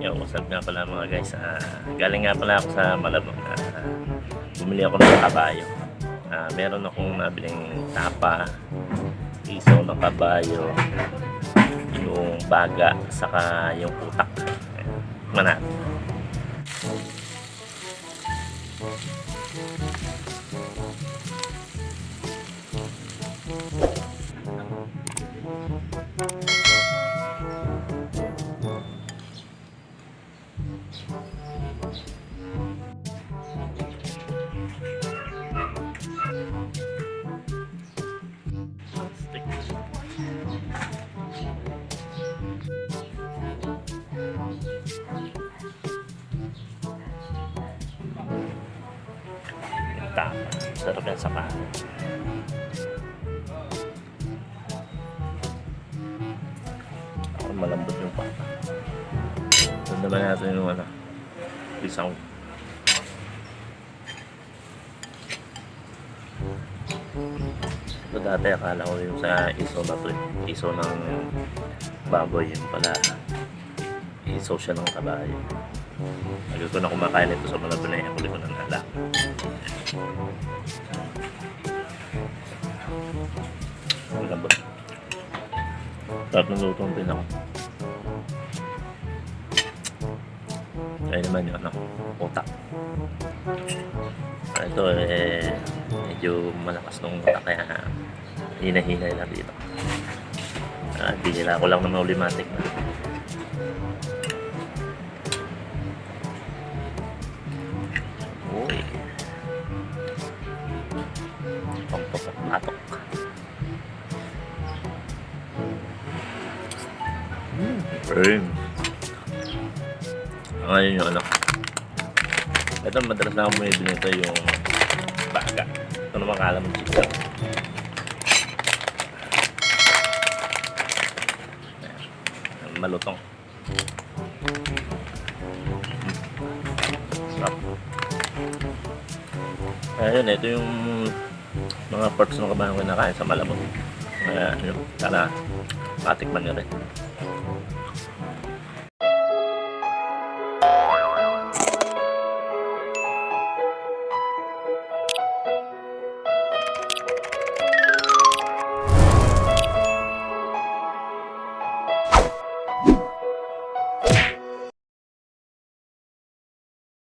Yo, what's up nga pala mga guys? Ah, galing nga pala ako sa Malabon. Ah, bumili ako ng kabayo. Ah, meron akong nabiling tapa, isaw ng kabayo, yung baga, saka yung utak. Mana. Tama. Sarap yan sa kanin. Ako malambot yung pata. Ito naman natin yung ano. Isang Ito dati akala ko yung sa iso na to. Iso ng baboy yun pala. Iso siya ng kabayo. Lagi ko na kumakain ito sa mga pinay. Huli ko ng alak. Ang lambot. Sarap ng luto ng pinako. Kaya naman yung ano, utak. Ah, ito eh, medyo malakas nung utak kaya hinahinay lang dito. Ah, binila ko lang ng ulimatic na. Pampapatok. Hmm. Ayun. Ngayon yung ano. Ito madalas na ako bumibili nito yung baga. Ito naman kala mo chicken. Malutong. Sarap. Ayun, ito yung mga parts ng kabahan ko nakain sa Malabon. Kaya, yun, sana matikman nyo rin.